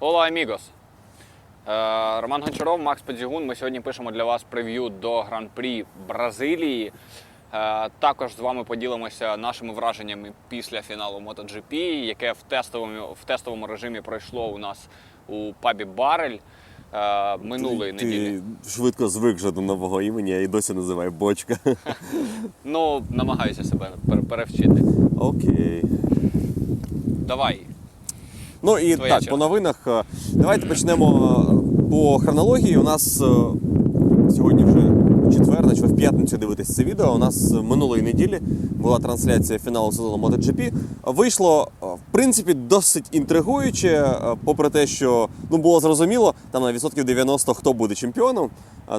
Hola, amigos! Е, Роман Гончаров, Макс Подзігун. Ми сьогодні пишемо для вас прев'ю до гран-прі Бразилії. Е, Також з вами поділимося нашими враженнями після фіналу MotoGP, яке в тестовому, в тестовому режимі пройшло у нас у пабі Барель е, минулої ти, неділі. Ти швидко звик вже до нового імені, я і досі називаю бочка. Ну, намагаюся себе перевчити. Окей. Давай. Ну і Твоя так, черга. по новинах. е, Давайте почнемо е, по хронології. У нас е, сьогодні вже четвер, значить в п'ятницю дивитесь це відео. У нас минулої неділі була трансляція фіналу сезону MotoGP. Вийшло, в принципі, досить інтригуюче, попри те, що ну, було зрозуміло, там на відсотків 90 хто буде чемпіоном.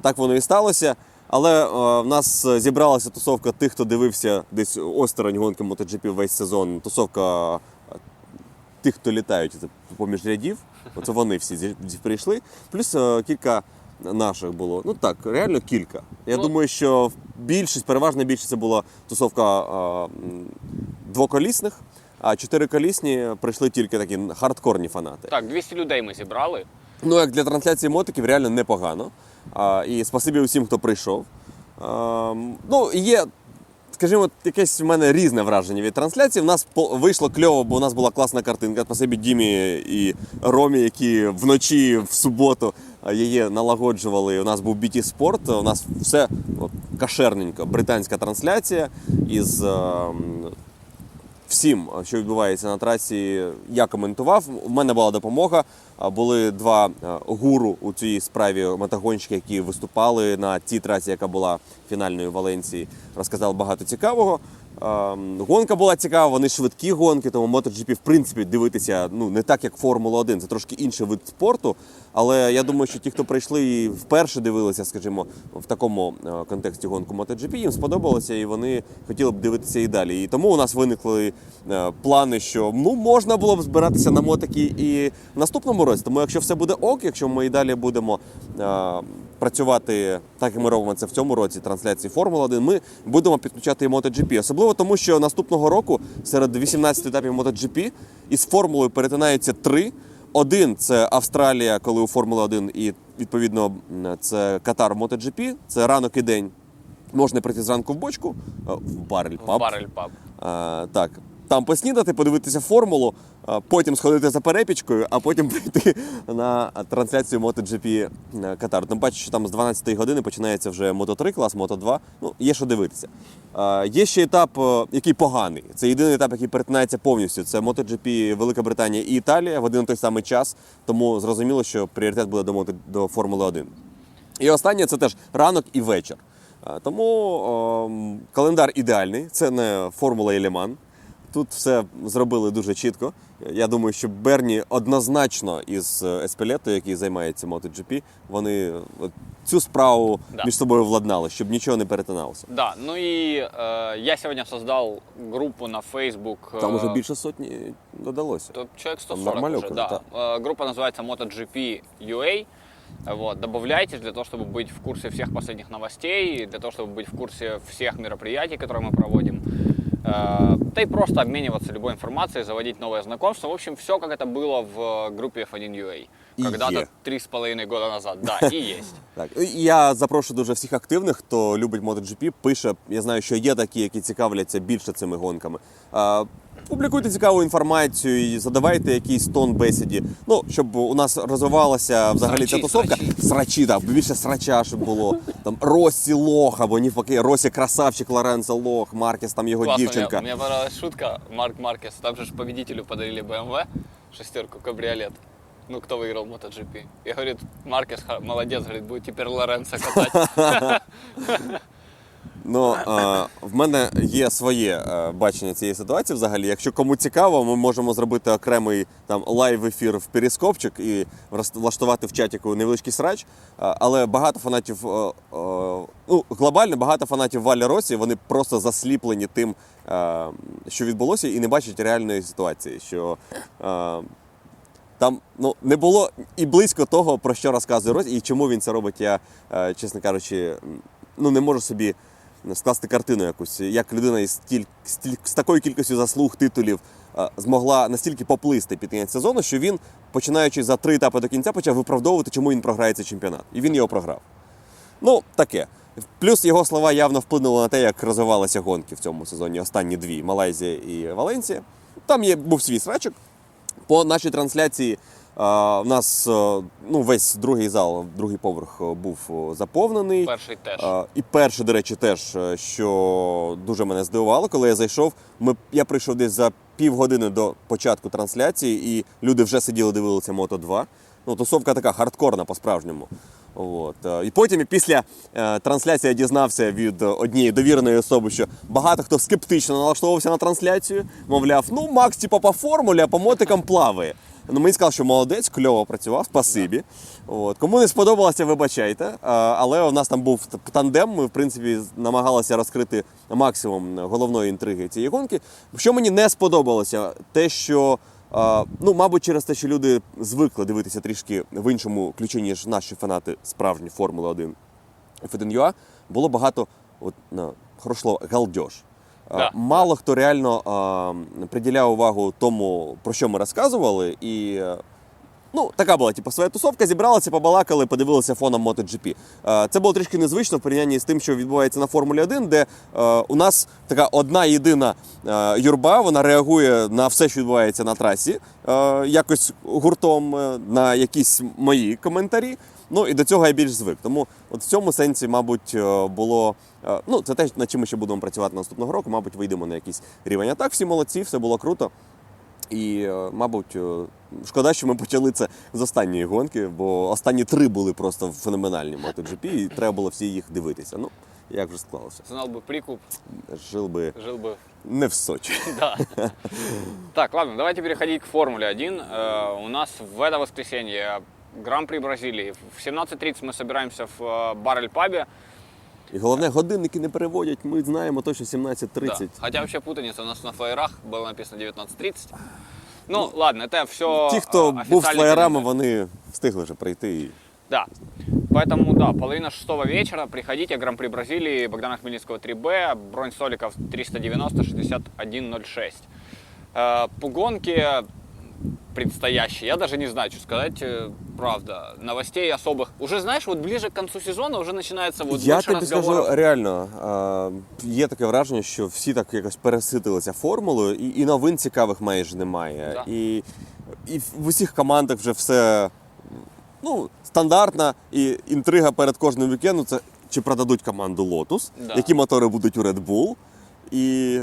Так воно і сталося. Але в нас зібралася тусовка тих, хто дивився десь осторонь гонки MotoGP весь сезон. Тусовка тих, хто літають поміж рядів. Оце вони всі прийшли. Плюс е, кілька наших було. Ну так, реально кілька. Я Ну. думаю, що більшість, переважна більшість це була тусовка е, м, двоколісних, а чотириколісні прийшли тільки такі хардкорні фанати. Так, 200 людей ми зібрали. Ну, як для трансляції мотиків, реально непогано. А, і спасибі усім, хто прийшов. А, ну, є, скажімо, якесь в мене різне враження від трансляції. У нас вийшло кльово, бо у нас була класна картинка. Спасибі Дімі і Ромі, які вночі в суботу її налагоджували. У нас був BT Sport, у нас все от, кашерненько. Британська трансляція із. Всім, що відбувається на трасі, я коментував. У мене була допомога. Були два гуру у цій справі мотогонщики, які виступали на тій трасі, яка була фінальною в Валенції. Розказали багато цікавого. Ем, Гонка була цікава, вони швидкі гонки, тому MotoGP, в принципі, дивитися ну не так, як Формула 1. Це трошки інший вид спорту. Але я думаю, що ті, хто прийшли і вперше дивилися, скажімо, в такому е, контексті гонку MotoGP, їм сподобалося і вони хотіли б дивитися і далі. І тому у нас виникли е, плани, що ну можна було б збиратися на мотики і в наступному році. Тому якщо все буде ок, якщо ми і далі будемо е, працювати так, як ми робимо це в цьому році, трансляції Формули 1, ми будемо підключати і MotoGP. Особливо тому, що наступного року серед 18 етапів MotoGP із формулою перетинаються три. Один це Австралія, коли у Формули 1, і відповідно це Катар в MotoGP, це ранок і день. Можна прийти зранку в бочку, е, в барель В паб. Барель паб. А, так. Там поснідати, подивитися формулу, потім сходити за перепічкою, а потім прийти на трансляцію MotoGP Катар. Тим паче, що там з 12 години починається вже Moto3 клас, Moto2. Ну, є що дивитися. Є ще етап, е, який поганий. Це єдиний етап, який перетинається повністю. Це MotoGP Велика Британія і Італія в один і той самий час. Тому зрозуміло, що пріоритет буде до, Мото- до Формули 1. І останнє це теж ранок і вечір. Тому ем, календар ідеальний. Це не Формула і Ліман. Тут все зробили дуже чітко. Я думаю, що Берні однозначно із е, Еспелето, який займається MotoGP, вони от цю справу Да. між собою владнали, щоб нічого не перетиналося. Да, ну и э, я сегодня создал группу на Facebook. Там э, уже більше сотні додалося. то человек 140 нормалёк уже, уже, да. Э, группа называется MotoGP UA. Вот, добавляйтесь для того, чтобы быть в курсе всех последних новостей, для того, чтобы быть в курсе всех мероприятий, которые мы проводим. Э, Да и просто обмениваться любой информацией, заводить новые знакомства. В общем, все как это было в э, группе F1 UA. И Когда-то е. три с половиной года назад. Да, и есть. Так, і я запрошую дуже всіх активних, хто любить MotoGP, пише. Я знаю, що є такі, які цікавляться більше цими гонками. Публікуйте цікаву інформацію і задавайте якийсь тон бесіді. Ну, щоб у нас розвивалася взагалі Срачі, ця тусовка. срачі. Срачі, так, більше срача, щоб було. Там Росі Лох або навпаки, Росі красавчик, Лоренцо Лох, Маркес, там його Классно, дівчинка. Мне понравилась шутка. Марк Маркес. Там же ж победителю подарили BMW, шестерку, кабриолет. Ну, кто выиграл MotoGP? И говорит, Маркес ха- молодец, говорит, будет теперь Лоренцо катать. Ну, в мене є своє е, бачення цієї ситуації. Взагалі, якщо кому цікаво, ми можемо зробити окремий там лайв-ефір в перископчик і влаштувати в чатіку невеличкий срач. Але багато фанатів, е, е, ну глобально багато фанатів Валі Росі, вони просто засліплені тим, що відбулося, і не бачать реальної ситуації. Що там ну, не було і близько того, про що розказує Рось, і чому він це робить, я, чесно кажучи, ну, не можу собі скласти картину якусь, як людина із стіль, стіль, з такою кількістю заслуг, титулів е, змогла настільки поплисти під кінець сезону, що він, починаючи за три етапи до кінця, почав виправдовувати, чому він програє цей чемпіонат. І він його програв. Ну, таке. Плюс його слова явно вплинули на те, як розвивалися гонки в цьому сезоні. Останні дві Малайзія і Валенсія. Там є, був свій срачок. По нашій трансляції в нас ну, весь другий зал, другий поверх був заповнений. Перший теж. І перший, до речі, теж, е, що дуже мене здивувало, коли я зайшов. Ми, я прийшов десь за півгодини до початку трансляції, і люди вже сиділи, дивилися Мото 2. Ну, тусовка така хардкорна по-справжньому. От. е, І потім після е, трансляції я дізнався від однієї довіреної особи, що багато хто скептично налаштовувався на трансляцію. Мовляв, ну Макс, типу, по формулі, а по мотикам плаває. Ну, мені сказав, що молодець, кльово працював, спасибі. От. Кому не сподобалося, вибачайте. Але у нас там був тандем. Ми, в принципі, намагалися розкрити максимум головної інтриги цієї гонки. Що мені не сподобалося, те, що. Ну, мабуть, через те, що люди звикли дивитися трішки в іншому ключі, ніж наші фанати справжні Формули 1 F1.ua, було багато от, на, галдеж. А, Да. Мало хто реально а, приділяв увагу тому, про що ми розказували, і ну, така була, типу, своя тусовка, зібралися, побалакали, подивилися фоном MotoGP. Е, Це було трішки незвично в порівнянні з тим, що відбувається на Формулі 1, де е, у нас така одна єдина е, юрба, вона реагує на все, що відбувається на трасі, е, якось гуртом е, на якісь мої коментарі. Ну і до цього я більш звик. Тому от в цьому сенсі, мабуть, е, було. е, Ну, це те, над чим ми ще будемо працювати наступного року. Мабуть, вийдемо на якийсь рівень. А так, всі молодці, все було круто. І, е, мабуть, е, шкода, що ми почали це з останньої гонки, бо останні три були просто феноменальні в MotoGP, і треба було всі їх дивитися. Ну, як вже склалося. Знал бы прикуп, Жил би жил бы не в Сочі. Да. Так, ладно, давайте переходить к Формуле 1. Э, У нас в это воскресенье Гран-при Бразилии. В 17.30 мы собираемся в э, Баррель Пабе. І головне, годинники не переводять, ми знаємо точно 17.30. Да. Хотя вообще путаница у нас на флайерах было написано 19.30. Ну, ладно, это все Ті, хто був з флеєрами, вони встигли вже прийти. І... Да. Поэтому, да, половина шестого вечера. Приходите, Гран-при Бразилии, Богдана Хмельницкого 3Б, бронь столиков 390-6106. Э, По гонке предстоящей, я даже не знаю, что сказать, э, правда. Новостей особых. Уже, знаешь, вот ближе к концу сезона уже начинается вот Я тобі скажу реально, е, є таке враження, що всі так якось переситилися формулою, і, і новин цікавих майже немає. Да. І, і в усіх командах вже все ну, стандартна і інтрига перед кожним вікендом це чи продадуть команду Lotus, Да. які мотори будуть у Red Bull, і.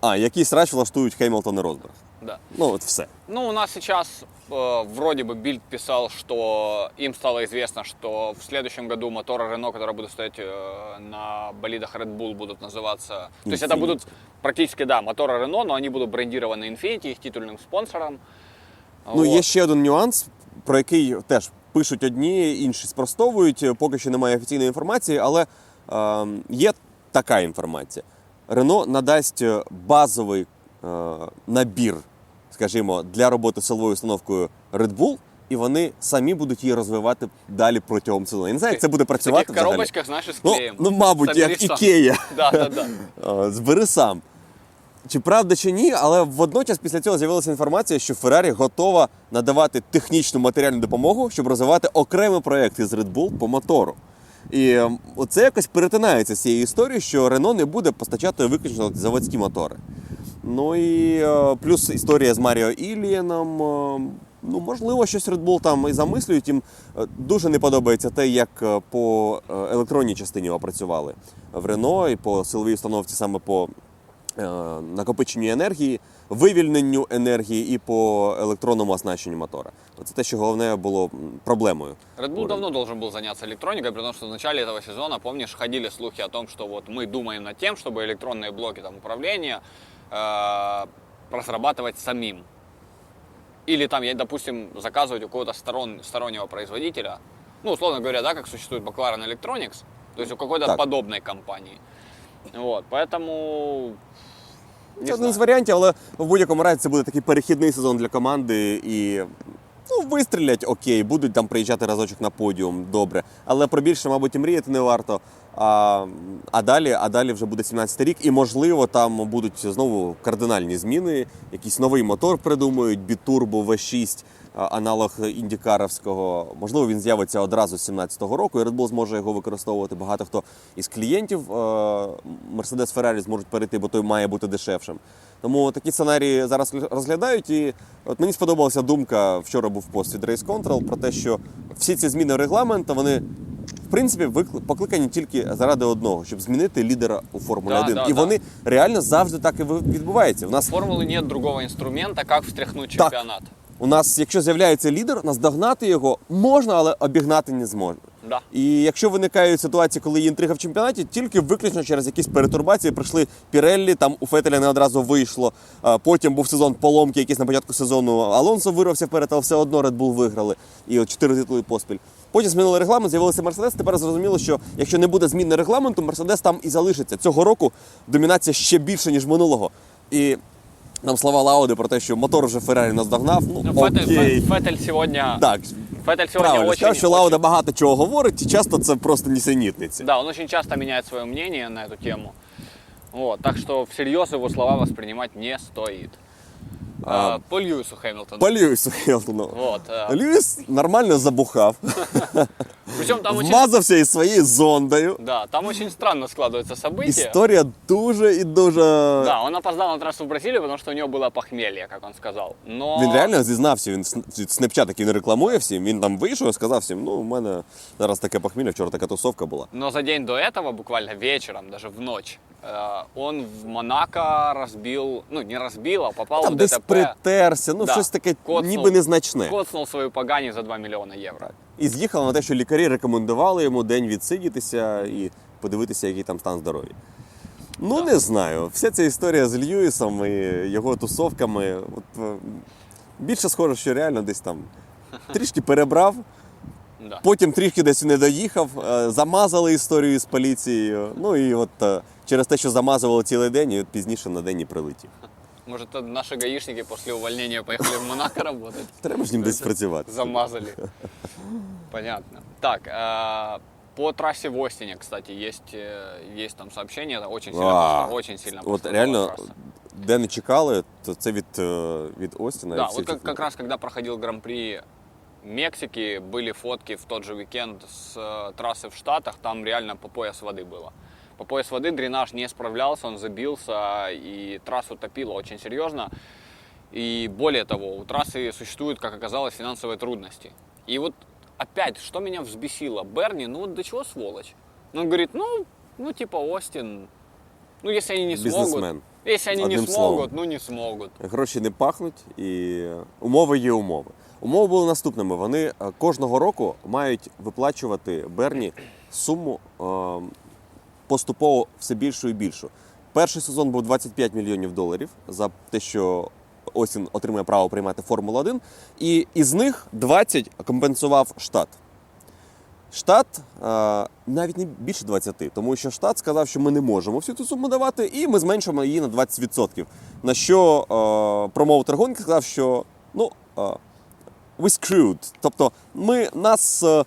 А, який срач влаштують Хеймлтон і Розберг. Да. Ну, от все. Ну, у нас сейчас э, вроде бы Бильд писал, что им стало известно, что в следующем году моторы Рено, которые будут стоять э, на болидах Red Bull, будут называться... То есть это Infiniti. будут практически, да, моторы Рено, но они будут брендированы Infiniti, их титульным спонсором. Ну, Вот. є ще один нюанс, про який теж пишуть одні, інші спростовують. Поки що немає офіційної інформації, але е, є така інформація. Рено надасть е, базовий е, набір, скажімо, для роботи з силовою установкою Red Bull, і вони самі будуть її розвивати далі протягом сезону. Я не знаю, як це буде В працювати таких взагалі. коробочках, знаешь, и с Ну, ну, мабуть, Собери як сам. Ікея. Да, да, да. Збери сам. Чи правда чи ні, але водночас після цього з'явилася інформація, що Феррарі готова надавати технічну матеріальну допомогу, щоб розвивати окремий проєкт із Red Bull по мотору. І е, оце якось перетинається з цією історією, що Рено не буде постачати виключно заводські мотори. Ну і е, плюс історія з Маріо Ілієном. е, Ну, можливо, щось Red Bull там і замислюють. Їм е, дуже не подобається те, як е, по е, електронній частині опрацювали в Рено і по силовій установці саме по е, накопиченню енергії, вивільненню енергії і по електронному оснащенню мотора. Це те, що головне було м, проблемою. Red Bull давно должен был заняться электроникой, при том, что в начале этого сезона, помнишь, ходили слухи о том, что вот мы думаем над тем, чтобы электронные блоки там, управления э, разрабатывать самим. Или там, я, допустим, заказывать у какого-то сторон, стороннего производителя. Ну, условно говоря, да, как существует McLaren Electronics, то есть у какой-то Так. подобной компании. Вот, поэтому... не Це один знаю. з варіантів, але в будь-якому разі це буде такий перехідний сезон для команди і. Ну, вистрілять окей, будуть там приїжджати разочок на подіум, добре. Але про більше, мабуть, і мріяти не варто. А, а, далі, а далі вже буде 17 рік, і можливо там будуть знову кардинальні зміни. Якийсь новий мотор придумають, бітурбо V6, аналог індікаровського. Можливо, він з'явиться одразу з 17-го року, і Red Bull зможе його використовувати. Багато хто із клієнтів е, Mercedes Ferrari зможуть перейти, бо той має бути дешевшим. Тому такі сценарії зараз розглядають. І от мені сподобалася думка. Вчора був пост від Race Control про те, що всі ці зміни регламенту вони принципі покликані тільки заради одного, щоб змінити лідера у Формулі 1. да, і да. вони реально завжди так і відбувається. У нас Формулы нет другого инструмента, как встряхнуть Так. у нас, якщо з'являється лідер, наздогнати його можна, але обігнати не зможна. Да. І якщо виникають ситуації, коли є інтрига в чемпіонаті, тільки виключно через якісь перетурбації прийшли Піреллі, там у Фетеля не одразу вийшло. Потім був сезон поломки, якийсь на початку сезону Алонсо вирвався вперед, але все одно Red Bull виграли. І от чотири титули поспіль. Потім змінили регламент, з'явився Мерседес. Тепер зрозуміло, що якщо не буде зміни регламенту, Мерседес там і залишиться. Цього року домінація ще більше, ніж минулого. І нам слова Лауди про те, що мотор вже Феррарі наздогнав. Ну, Ну, окей. Фе- Феттель сегодня, Так, Феттель сегодня правильно очень, сказав, що Лауда багато чого говорить, і часто це просто нісенітниці. Да, он очень часто меняет свое мнение на эту тему. Вот, так что всерьез его слова воспринимать не стоит. А, А, по Льюису Хэмилтону. По Льюісу Хелтону. Вот. а, Льюіс нормально забухав, Причем там очень, вмазався із своєю зондою. да, там очень странно складываются события. Історія дуже і дуже. Да, он опоздал на трассу в Бразилию, потому что у него было похмелье, как он сказал. Но... Він реально зізнався, він снепчат, який не рекламує всім. Він там вийшов і сказав всім: ну, у мене зараз таке похмілля, вчора така тусовка була. Но за день до этого, буквально вечером, даже в ночь, э, он в Монако разбил, ну не разбил, а попал Там в десь ДТП. притерся, ну Да, щось таке коцнув. ніби незначне. Коцнул свою Пагани за 2 миллиона евро. І з'їхав на те, що лікарі рекомендували йому день відсидітися і подивитися, який там стан здоров'я. Ну, не знаю. Вся ця історія з Льюісом і його тусовками. От, е, більше схоже, що реально десь там трішки перебрав, Да. потім трішки десь не доїхав, е, замазали історію з поліцією. Ну і от е, через те, що замазували цілий день, і от пізніше на день і прилетів. Может, это наши гаишники после увольнения поехали в Монако работать? Треба ж ним десь працювати. Замазали. Понятно. Так, э, по трассе в Остине, кстати, есть, э, есть там сообщение, это очень сильно, А, пострадала- очень сильно От пострадала реально, трасса. де не чекали, то це від, е, від Остіна. і Да, всіх вот как, цих как раз когда проходил Гран-при Мексики, были фотки в тот же уикенд с э, трассы в Штатах, там реально по пояс воды было. По пояс воды дренаж не справлялся, он забился, и трассу топило очень серьезно. И более того, у трассы существуют, как оказалось, финансовые трудности. И вот опять, что меня взбесило, Берни, ну вот до чего сволочь? Ну, он говорит, ну, ну типа Остин, ну если они не смогут, Бізнесмен. если они не Одним смогут, словом. ну не смогут. Гроші не пахнуть, і умови є умови. Умови були наступними. Вони е, кожного року мають виплачувати Берні суму е, поступово все більшу і більшу. Перший сезон був 25 мільйонів доларів за те, що Остін отримує право приймати Формулу 1, і із них 20 компенсував штат. Штат е, навіть не більше 20, тому що штат сказав, що ми не можемо всю цю суму давати, і ми зменшимо її на 20%. На що е, промоутер гонки сказав, що ну, е, we screwed. Тобто ми нас е,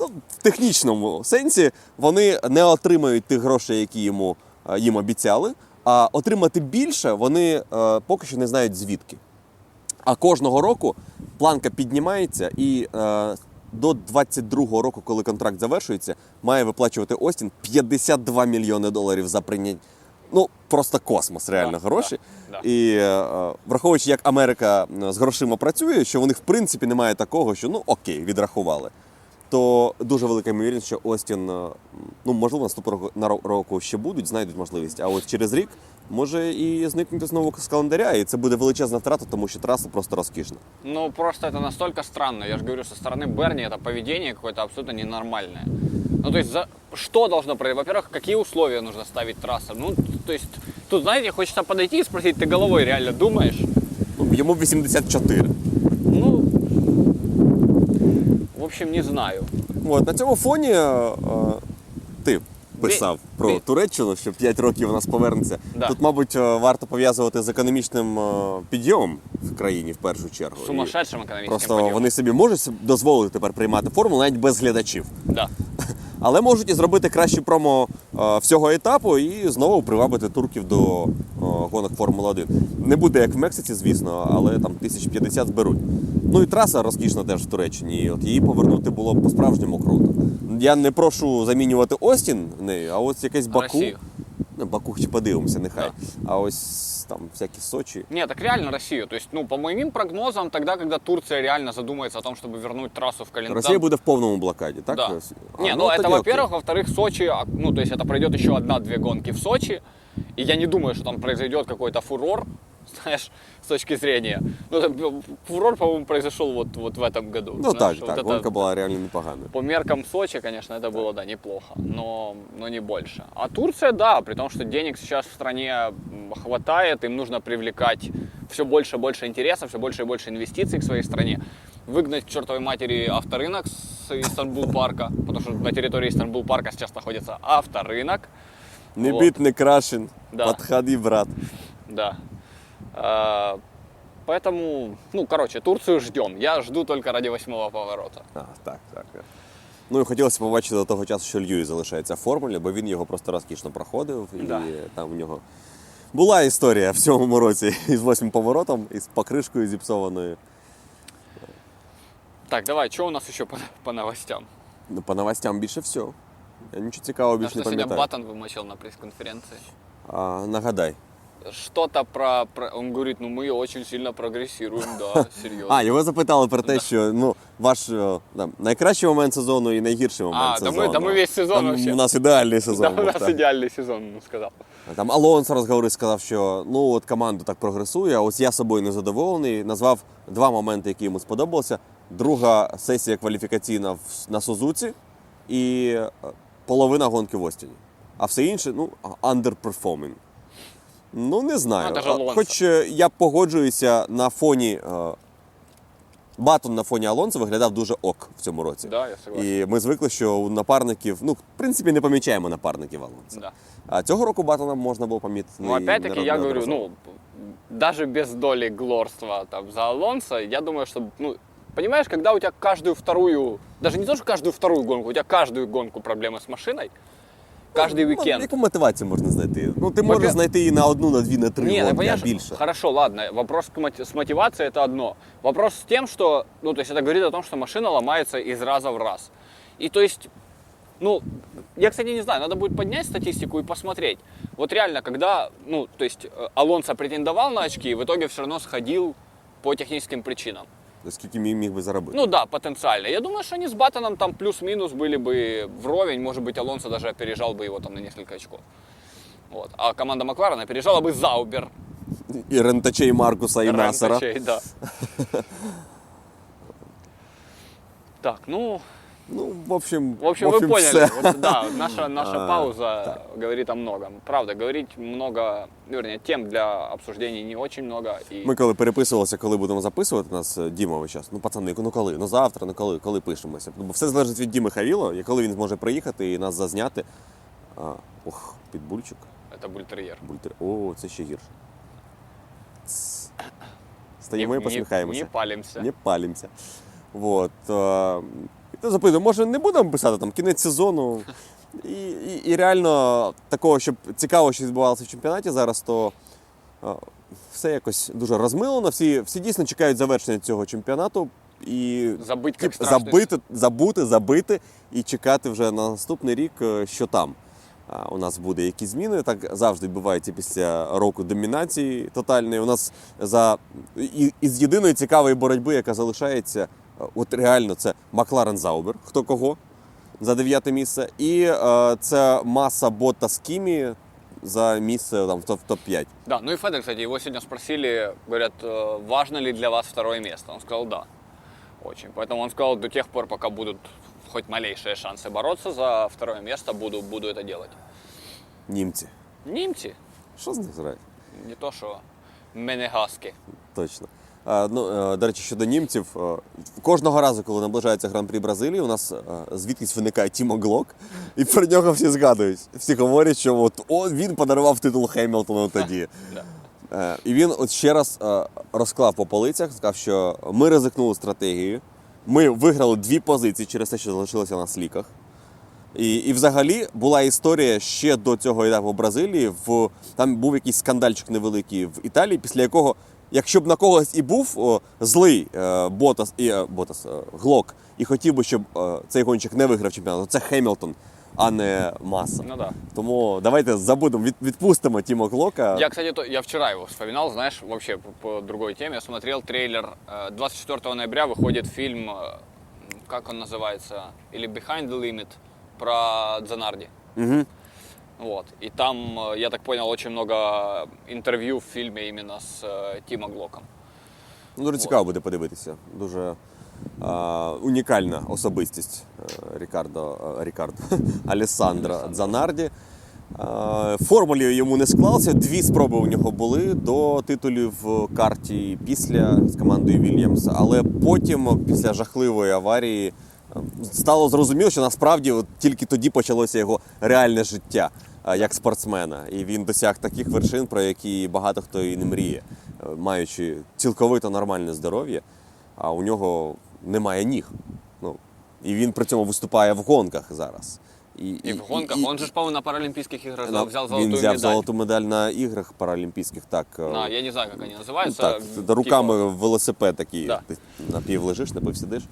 ну, в технічному сенсі вони не отримають тих грошей, які йому, е, їм обіцяли, а отримати більше вони е, поки що не знають звідки. А кожного року планка піднімається і е, до 22-го року, коли контракт завершується, має виплачувати Остін 52 мільйони доларів за прийняття. Ну, просто космос, реально Да, гроші. да, да. І е, враховуючи, як Америка е, з грошима працює, що у них в принципі немає такого, що ну окей, відрахували То дуже велика ймовірність, що Остін, е, ну можливо, наступного року- на ро- року ще будуть, знайдуть можливість. А от через рік може і зникнути знову з календаря, і це буде величезна втрата, тому що траса просто розкішна. Ну, просто это настолько странно. Я же говорю, со стороны Берни это поведение какое-то абсолютно ненормальное. Ну, то есть, за... что должно произойти? Во-первых, какие условия нужно ставить трассам? Ну, то есть, тут, знаете, хочется подойти и спросить, ты головой реально думаешь? Ну, йому 84. В общем, не знаю. От, на цьому фоні е, ти писав Ві- про ві- Туреччину, що 5 років у нас повернеться. Да. Тут, мабуть, е, варто пов'язувати з економічним е, підйомом в країні в першу чергу. І Сумасшедшим экономическим Просто подъемом. вони собі можуть дозволити тепер приймати формулу навіть без глядачів. Да. Але можуть і зробити краще промо е, всього етапу і знову привабити турків до е, гонок Формули 1. Не буде як в Мексиці, звісно, але там 1050 зберуть. Ну і траса розкішна теж в Туреччині. і От її повернути було б по-справжньому круто. Я не прошу замінювати Остін нею, а ось якесь Баку. Росію. Ну, Баку ще подивимося, нехай. А ось там всякі Сочі. Нет, так реально Россию. То есть, ну, по моим прогнозам, тогда, когда Турция реально задумается о том, чтобы вернуть трассу в календарь. Росія буде в повному блокаді, так? Да. А, Не, ну, это тоді окей. во-первых, во-вторых, Сочи, а, ну, то есть это пройдет еще одна-две гонки в Сочи, и я не думаю, что там произойдет какой-то фурор, знаешь, с точки зрения. Ну, там, фурор, по-моему, произошел вот, вот в этом году. Ну так, знаешь, вот так, это гонка була реально непоганою. По меркам Сочи, конечно, это было, да, неплохо, но, но не больше. А Турция, да, при том, что денег сейчас в стране хватает, им нужно привлекать все больше и больше интереса, все больше и больше инвестиций к своей стране. Выгнать к чертовой матери авторынок с Истанбул парка, потому что на территории Истанбул парка сейчас находится авторынок. Не Вот. бит, не крашен. Да. Подходи, брат. Да. А, Поэтому, ну, короче, Турцию ждем. Я жду только ради восьмого поворота. А, так, так. Ну і хотілося побачити до того часу, що Льюіс залишається в формулі, бо він його просто розкішно проходив. І Да. там у нього була історія в цьому році із восьмим поворотом, із покришкою зіпсованою. Так, давай, что у нас еще по, по новостям? Ну, по новостям більше всього. Я нічого цікавого А більше что не сегодня пам'ятаю. Баттон вымочил на пресс-конференции? А, нагадай. Что-то про, про- Он говорит, ну мы очень сильно прогрессируем, да, серьезно. А, його запитали про те, що ну, ваш е, да, найкращий момент сезону і найгірший момент А, да сезону. мы- да мы весь сезон Там вообще. У нас ідеальний сезон. да, був, у нас так. идеальный сезон, он сказал. Там Алонсо розговорив, сказав, що ну от команда так прогресує, а ось я собою не задоволений. Назвав два моменти, які йому сподобалися. Друга сесія кваліфікаційна в- на Сузуці і е, половина гонки в Остіні. А все інше, ну, underperforming. Ну, не знаю. Ну, А, Хоч е, я погоджуюся на фоні. е, Батон на фоні Алонсо виглядав дуже ок в цьому році. Да, я согласен. І ми звикли, що у напарників, ну, в принципі, не помічаємо напарників Алонсо. Да. А цього року Баттона можна було помітити. Ну, опять-таки, я говорю, ну, даже без доли глорства там, за Алонсо, я думаю, что, ну, понимаешь, когда у тебя каждую вторую, даже не то, что каждую вторую гонку, у тебя каждую гонку проблемы с машиной, каждый Ну, уикенд. Яку мотивацію можна знайти? Ну, ти Во-пе- можеш знайти її на одну, на дві, на три Не, ну, гонки, а понимаешь, більше. хорошо, ладно, вопрос к мати- с мотивацией это одно. Вопрос с тем, что, ну, то есть это говорит о том, что машина ломается из раза в раз. И то есть, ну, я, кстати, не знаю, надо будет поднять статистику и посмотреть. Вот реально, когда, ну, то есть э, Алонсо претендовал на очки, в итоге все равно сходил по техническим причинам. Скільки міг, міг би заробити? Ну да, потенциально. Я думаю, что они с Баттоном там плюс-минус были бы вровень. Может быть, Алонсо даже опережал бы его там на несколько очков. Вот. А команда Макларена опережала бы Заубер. І рентачей Маркуса і Насара. Рентачей, да. Так, ну, Ну, в общем, в общем, вы поняли. все. Вот, да, наша, наша А, пауза говорит о многом. Правда, говорить много, ну, вернее, тем для обсуждений не очень много. И... Ми коли переписувалися, коли будемо записувати, у нас е, Діма весь час. Ну, пацани, ну коли? Ну завтра, ну коли, коли пишемося. Бо все залежить від Діми Хавіло, і коли він зможе приїхати і нас зазняти. А, ох, підбульчик. Это бультерьер. Бультер. О, це ще гірше. Ц. Стоїмо і Не- посміхаємося. Не, не палимся. Не палимося. Вот. Е, і може не будемо писати там кінець сезону. І, і, і реально такого, щоб цікаво, що відбувалося в чемпіонаті зараз, то все якось дуже розмилено. Всі, всі дійсно чекають завершення цього чемпіонату. І Забыть, тип, забити, забути, забити і чекати вже на наступний рік, е, що там. А, У нас буде якісь зміни. Так завжди відбувається після року домінації тотальної. У нас за із єдиної цікавої боротьби, яка залишається, от реально це Макларен Заубер, хто кого за дев'яте місце, і е, це маса бота з Кімі за місце там в топ- в топ-5. Да, ну и Федор, кстати, его сегодня спросили, говорят, э, важно ли для вас второе место. Он сказал, да, очень. Поэтому он сказал, до тех пор, пока будут хоть малейшие шансы бороться за второе место, буду, буду это делать. Німці. Немцы, Що з них зрають? не то что Менегаски. Точно. Ну, е, до речі, щодо німців, е, кожного разу, коли наближається гран-прі Бразилії, у нас е, звідкись виникає Тімо Глок, і про нього всі згадують. Всі говорять, що от о, він подарував титул Хемілтону тоді. І він от ще раз розклав по полицях, сказав, що ми ризикнули стратегією. Ми виграли дві позиції через те, що залишилося на сліках. І, і взагалі була історія ще до цього етапу в Бразилії. В, там був якийсь скандальчик невеликий в Італії, після якого, якщо б на когось і був о, злий е, Ботас, і, е, Ботас, е, Глок, і хотів би, щоб е, цей гонщик не виграв чемпіонат, то це Хемілтон, а не Маса. Ну да. Тому давайте забудемо, від, відпустимо Тімо Глока. Я, кстати, то- я вчера его вспоминал, знаешь, вообще по, по другой теме. Я смотрел трейлер. э, 24 ноября выходит фильм, э, как он называется, или Behind the Limit, про Дзанарди. Угу. Вот. И там, э, я так понял, очень много интервью в фильме именно с э, Глоком. Ну, Дуже цікаво буде подивитися. Дуже а, унікальна особистість е, Рікардо, е, Рікардо Алесандро Дзанарді. Формулі йому не склалося. Дві спроби у нього були до титулів в карті після з командою Вільямс. Але потім, після жахливої аварії, стало зрозуміло, що насправді от тільки тоді почалося його реальне життя е, як спортсмена. І він досяг таких вершин, про які багато хто і не мріє, е, маючи цілковито нормальне здоров'я, а у нього немає ніг. Ну, і він при цьому виступає в гонках зараз. И, в гонках. Он же, ж, по-моему, на Паралимпийских играх на- взял він взяв медаль. золоту медаль на іграх паралімпійських. Так, е, На, я не знаю, как они называются. так, руками велосипед такий, Да. ти напів лежиш, напів сидиш.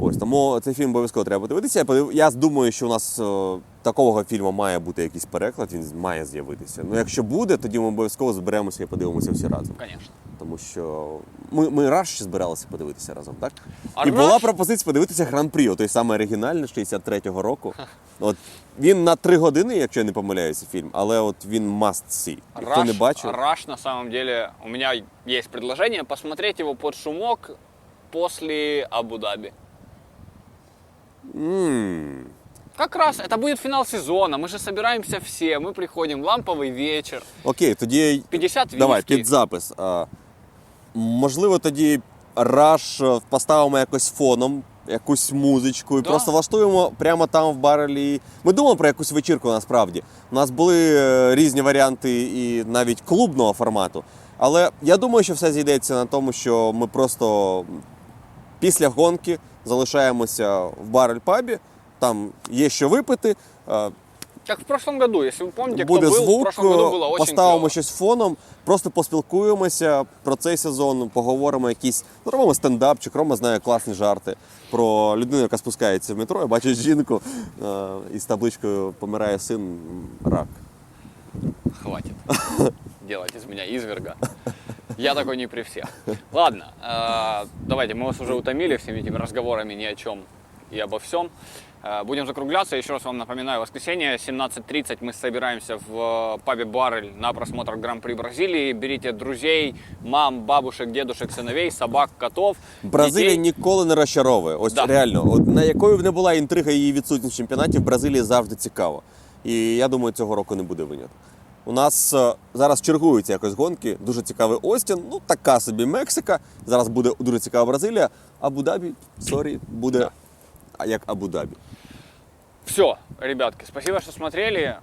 Ось тому цей фільм обов'язково треба подивитися. Я думаю, що у нас е, такого фільму має бути якийсь переклад, він має з'явитися. Ну, якщо буде, тоді ми обов'язково зберемося і подивимося всі разом. Конечно. Тому що ми, ми раз ще збиралися подивитися разом, так? А і була «Rush»? пропозиція подивитися гран-прі, той самий оригінальний 63-го року. От він на три години, якщо я не помиляюся, фільм, але от він must see. І Хто не Rush- бачив, Rush, на самом деле, у меня есть предложение посмотреть его под шумок после Абу-Даби. м, Как раз это будет финал сезона, мы же собираемся все, мы приходим, ламповый вечер, окей, тоді 50 виски. давай під запис. Можливо, тоді раш е, поставимо якось фоном. Якусь музичку і Да. просто влаштуємо прямо там в барелі. Ми думали про якусь вечірку насправді. У нас були е, різні варіанти і навіть клубного формату. Але я думаю, що все зійдеться на тому, що ми просто після гонки залишаємося в барель-пабі, там є що випити. е, Как в прошлом году, если вы помните, буде кто был, в звук, прошлом году было очень поставимо клево. щось фоном, просто поспілкуємося про цей сезон, поговоримо якісь. Ну, робимо стендапчик, Рома знає класні жарти про людину, яка спускається в метро і бачить жінку е, із табличкою Помирає син м, рак. Хватит делать из меня изверга. Я такой не при всех. Ладно, э, давайте, мы вас уже утомили всеми этими разговорами ни о чем и обо всем. Э, Будем закругляться. Еще раз вам напоминаю, воскресенье 17.30 мы собираемся в э, пабе Баррель на просмотр Гран-при Бразилии. Берите друзей, мам, бабушек, дедушек, сыновей, собак, котов. Бразилія детей. ніколи не розчаровує. Ось Да. реально, от на якою б не була інтрига її відсутність в чемпіонаті, в Бразилії завжди цікаво. І я думаю, цього року не буде винятку. У нас е, зараз чергуються якось гонки. Дуже цікавий Остін, ну така собі Мексика. Зараз буде дуже цікава Бразилія. Абу-Дабі, сорі, буде Да. а як Абу-Дабі. Все, ребятки, спасибо, что смотрели.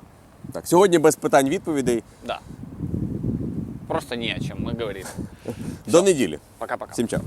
Так, сьогодні без питань відповідей. Да. Просто не о чем мы говорим. До неділі. Пока-пока. Всім чао.